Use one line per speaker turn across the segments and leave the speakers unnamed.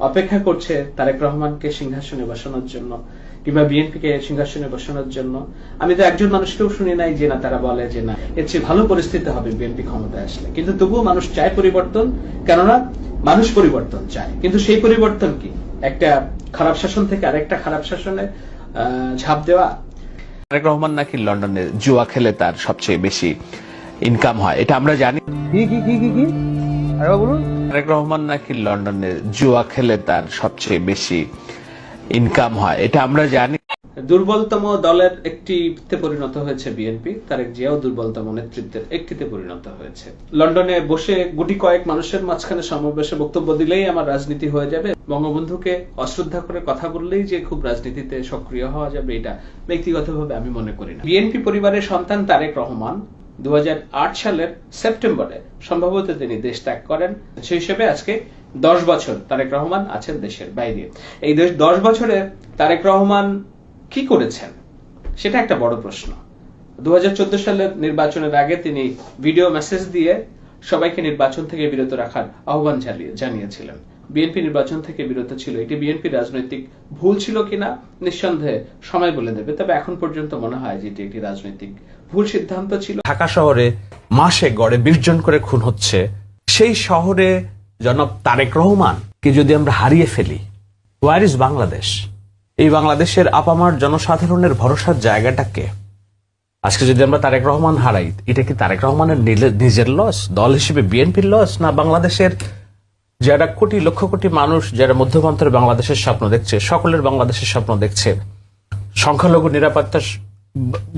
অপেক্ষা করছে তারেক রহমানকে সিংহাসনে বসানোর জন্য কিংবা বিএনপিকে সিংহাসনে বসানোর জন্য। আমি তো একজন মানুষকেও শুনি নাই যে না তারা বলে যে না। এর চেয়ে ভালো পরিস্থিতি হবে বিএনপি ক্ষমতায় আসলে। কিন্তু তবুও মানুষ চায় পরিবর্তন কেননা মানুষ পরিবর্তন চায়। কিন্তু সেই পরিবর্তন কি? একটা খারাপ শাসন থেকে আরেকটা খারাপ শাসনে আহ, ঝাঁপ দেওয়া।
তারেক রহমান নাকি লন্ডনে জুয়া খেলে তার সবচেয়ে বেশি ইনকাম হয় এটা আমরা জানি।
কি কি কি কি কি? আরেকবার বলুন।
তারেক রহমান নাকি লন্ডনে জুয়া খেলে তার সবচেয়ে বেশি ইনকাম হয় এটা আমরা জানি।
দুর্বলতম দলের একটিতে পরিণত হয়েছে বিএনপি তারেক জিয়াও দুর্বলতম নেতৃত্বের একটিতে পরিণত হয়েছে। লন্ডনে বসে গুটি কয়েক মানুষের মাঝখানে সমাবেশে বক্তব্য দিলেই আমার রাজনীতি হয়ে যাবে। বঙ্গবন্ধুকে অশ্রদ্ধা করে কথা বললেই যে খুব রাজনীতিতে সক্রিয় হওয়া যাবে এটা ব্যক্তিগতভাবে আমি মনে করি না। বিএনপি পরিবারের সন্তান তারেক রহমান দু সালের সেপ্টেম্বরে সম্ভবত তিনি দেশ ত্যাগ করেন। সেই হিসেবে আজকে দশ বছর তারেক রহমান আছেন দেশের বাইরে। এই দেশ দশ বছরে তারেক রহমান কি করেছেন? সেটা একটা বড় প্রশ্ন। দু হাজার চোদ্দ সালের নির্বাচনের আগে তিনি ভিডিও মেসেজ দিয়ে সবাইকে নির্বাচন থেকে বিরত রাখার আহ্বান জানিয়ে জানিয়েছিলেন। বিএনপি নির্বাচন থেকে বিরত ছিল। এটি বিএনপি রাজনৈতিক ভুল ছিল কিনা? নিঃসন্দেহে সময় বলে দেবে। তবে এখন পর্যন্ত মনে হয় যে এটি একটি রাজনৈতিক ভুল সিদ্ধান্ত ছিল।
ঢাকা শহরে মাসে গড়ে বিশ জন করে খুন হচ্ছে। সেই শহরে জনাব তারেক রহমানকে যদি আমরা হারিয়ে ফেলি ওয়ার ইজ বাংলাদেশ? এই বাংলাদেশের আপামার জনসাধারণের ভরসার জায়গাটাকে আজকে যদি আমরা তারেক রহমান হারাই, এটা কি তারেক রহমানের নিজের লস দল হিসেবে বিএনপির লস না বাংলাদেশের যারা কোটি, লক্ষ কোটি মানুষ যারা মধ্যপ্রান্তের বাংলাদেশের স্বপ্ন দেখছে, সকলের বাংলাদেশের স্বপ্ন দেখছে। সংখ্যালঘু নিরাপত্তার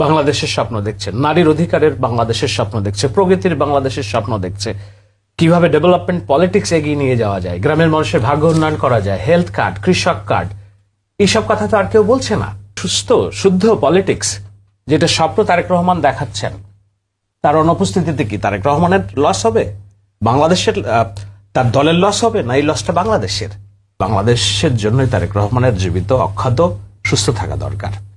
বাংলাদেশের স্বপ্ন দেখছে। নারীর অধিকারের বাংলাদেশের স্বপ্ন দেখছে। প্রগতির বাংলাদেশের স্বপ্ন দেখছে। কীভাবে ডেভেলপমেন্ট পলিটিক্স এগিয়ে নিয়ে যাওয়া যায়? গ্রামের মানুষের ভাগ্য উন্নয়ন করা যায়। হেলথ কার্ড কৃষক কার্ড এইসব কথা তো আর কেউ বলছে না। সুস্থ, শুদ্ধ পলিটিক্স যেটা স্বপ্ন তারেক রহমান দেখাচ্ছেন। তার অনুপস্থিতিতে কি তারেক রহমানের লস হবে? বাংলাদেশের তার দলের লস হবে না? এই লসটা বাংলাদেশের। বাংলাদেশের জন্যই তারেক রহমানের জীবিত অক্ষত সুস্থ থাকা দরকার।